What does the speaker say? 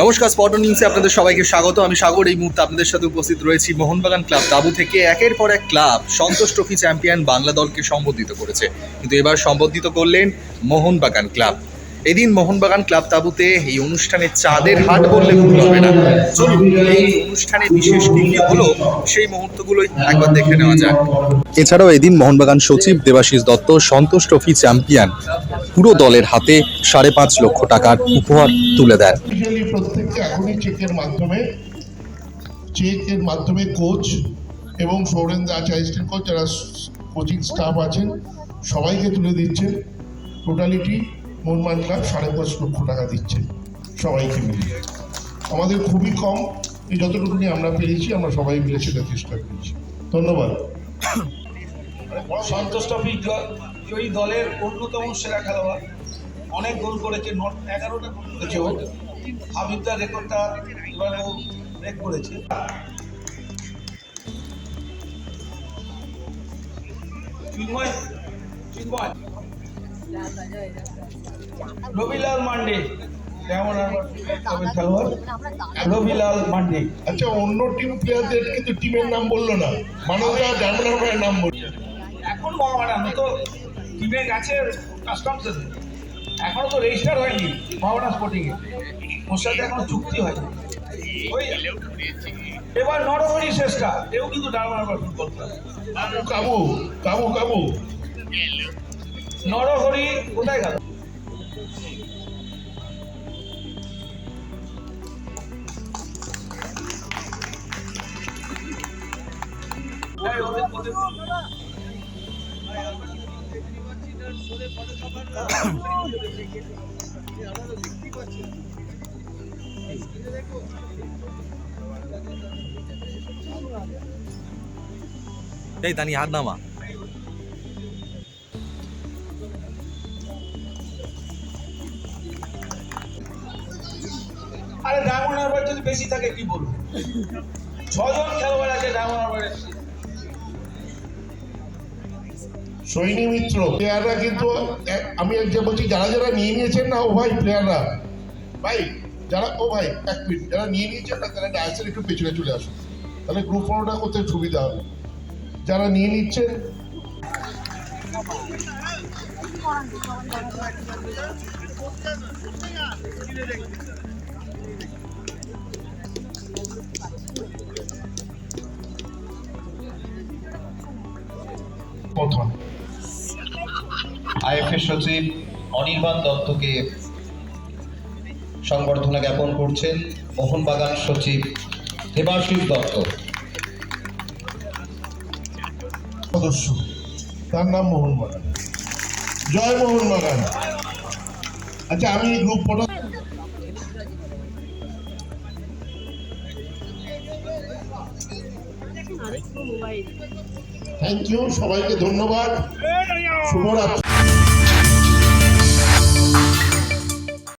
নমস্কার স্পট নিউজে আপনাদের সবাইকে স্বাগত। আমি সাগর, এই মুহূর্তে আপনাদের সাথে উপস্থিত রয়েছি মোহনবাগান ক্লাব তাবু থেকে। একের পর এক club Santosh trophy champion Bangla দলকে সম্বোধিত করেছে। কিন্তু এবার সম্বোধিত করলেন মোহনবাগান ক্লাব। এদিন মোহনবাগান ক্লাব তাবুতে এই অনুষ্ঠানে চাঁদের হাট বললে ভুল হবে না। চলুন এই অনুষ্ঠানে বিশেষ কি হলো সেই মুহূর্তগুলোই একবার দেখে নেওয়া যাক। এছাড়াও এদিন মোহনবাগান সচিব দেবাশিস দত্ত সন্তোষ ট্রফি চ্যাম্পিয়ন। পুরো দলের হাতে সাড়ে পাঁচ লক্ষ টাকার উপহার তুলে দেন। প্রত্যেককে এখনই চেকের মাধ্যমে চেকের মাধ্যমে কোচ এবং সৌরেন্দ্র আচার্য কোচ যারা কোচিং স্টাফ আছেন সবাইকে তুলে দিচ্ছেন। টোটালিটি মোহনবাগান ক্লাব সাড়ে পাঁচ লক্ষ টাকা দিচ্ছে সবাইকে মিলিয়ে। আমাদের খুবই কম, এই যতটুকুনি আমরা পেরেছি, আমরা সবাই মিলে সেটা চেষ্টা করেছি। ধন্যবাদ। সন্তোষ ট্রফি জয়ী দলের অন্যতম সেরা খেলোয়াড়। অনেক গোল করেছে, নট এগারোটা গোল করেছে ও। হাবিবদার রেকর্ডটা এবার ও ব্রেক করেছে। চিন্ময় চিন্ময়। রবিলাল মান্ডে। আর খেলোয়াড় রবিলাল মান্ডে। আচ্ছা অন্য টিম প্লেয়ারদের কিন্তু টিমের নাম বলল না। মানবরা ডায়মন্ড নাম বলছে। এখন মহামারান তো টিমে গেছে কাস্টমসে এখনও তো রেজিস্টার হয়নি মহামারান স্পোর্টিং এ। ওর সাথে এখনও চুক্তি হয়নি। এবার নরহরি শেষটা। এও কিন্তু ডায়মন্ড ফুটবল কাবু কাবু কাবু। নরহরি কোথায় গেল? এই দানি হাত নামা। আরে ডায়মন্ড হারবার যদি বেশি থাকে, কি বলব? ছজন খেলোয়াড় আছে ডায়মন্ড হারবারে। সৈনী মিত্র প্লেয়াররা কিন্তু আমি যে বলছি, যারা যারা নিয়ে নিয়েছেন না, ও ভাই প্লেয়াররা ভাই, যারা ও ভাই, এক মিনিট যারা নিয়ে নিয়েছেন না তারা ডান্সের একটু পেছনে চলে আসুন। তাহলে গ্রুপ ফটোটা করতে সুবিধা হবে। যারা নিয়ে নিচ্ছেন প্রথম। আইএফএ সচিব অনির্বাণ দত্তকে সংবর্ধনা জ্ঞাপন করছেন মোহনবাগান সচিব দেবাশিস দত্ত। সদস্য তার নাম মোহন বাগান জয় মোহন বাগান আচ্ছা আমি গ্রুপ ফটো থ্যাংক ইউ সবাইকে ধন্যবাদ। শুভরাত্রি।